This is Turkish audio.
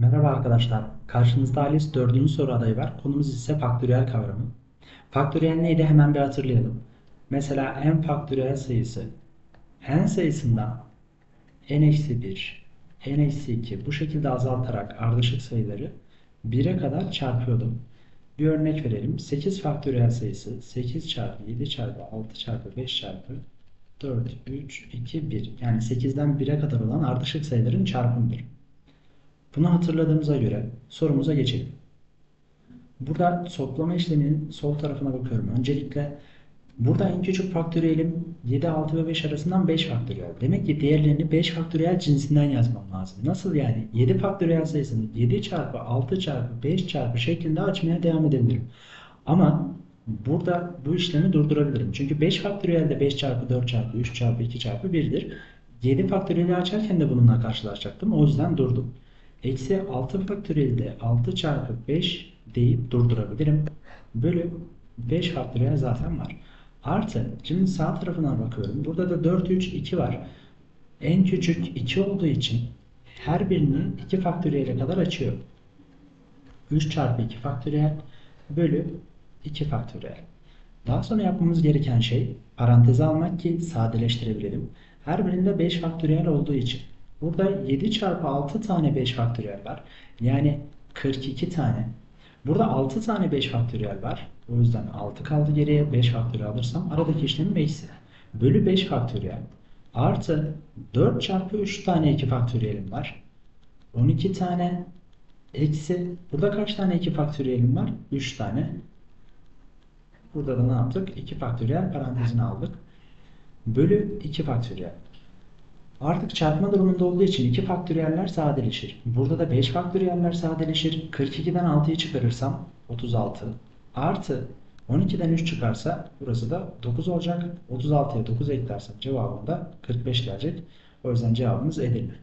Merhaba arkadaşlar. Karşınızda ALES 4. soru adayı var. Konumuz ise faktöriyel kavramı. Faktöriyel neydi hemen bir hatırlayalım. Mesela n faktöriyel sayısı. n sayısından n-1, n-2 bu şekilde azaltarak ardışık sayıları 1'e kadar çarpıyordum. Bir örnek verelim. 8 faktöriyel sayısı 8 çarpı 7 çarpı 6 çarpı 5 çarpı 4, 3, 2, 1. Yani 8'den 1'e kadar olan ardışık sayıların çarpımıdır. Bunu hatırladığımıza göre sorumuza geçelim. Burada toplama işleminin sol tarafına bakıyorum. Öncelikle burada en küçük faktöriyelim 7, 6 ve 5 arasından 5 faktöriyel. Demek ki diğerlerini 5 faktöriyel cinsinden yazmam lazım. Nasıl yani? 7 faktöriyel sayısını 7 çarpı 6 çarpı 5 çarpı şeklinde açmaya devam edebilirim. Ama burada bu işlemi durdurabilirim. Çünkü 5 faktöriyel de 5 çarpı 4 çarpı 3 çarpı 2 çarpı 1'dir. 7 faktöriyeli açarken de bununla karşılaşacaktım. O yüzden durdum. Eksi 6 faktöriyeli de 6 çarpı 5 deyip durdurabilirim. Bölü 5 faktöriyel zaten var. Artı şimdi sağ tarafına bakıyorum. Burada da 4, 3, 2 var. En küçük 2 olduğu için her birini 2 faktöriyele kadar açıyor. 3 çarpı 2 faktöriyel bölü 2 faktöriyel. Daha sonra yapmamız gereken şey paranteze almak ki sadeleştirebilelim. Her birinde 5 faktöriyel olduğu için Burada 7 çarpı 6 tane 5 faktöriyel var. Yani 42 tane. Burada 6 tane 5 faktöriyel var. O yüzden 6 kaldı geriye. 5 faktöriyel alırsam aradaki işlemim eksi. Bölü 5 faktöriyel. Artı 4 çarpı 3 tane 2 faktöriyelim var. 12 tane eksi. Burada kaç tane 2 faktöriyelim var? 3 tane. Burada da ne yaptık? 2 faktöriyel parantezine aldık. Bölü 2 faktöriyel. Artık çarpma durumunda olduğu için 2 faktöriyeller sadeleşir. Burada da 5 faktöriyeller sadeleşir. 42'den 6'yı çıkarırsam 36 artı 12'den 3 çıkarsa burası da 9 olacak. 36'ya 9 eklersem cevabım da 45 gelecek. O yüzden cevabımız Edirne.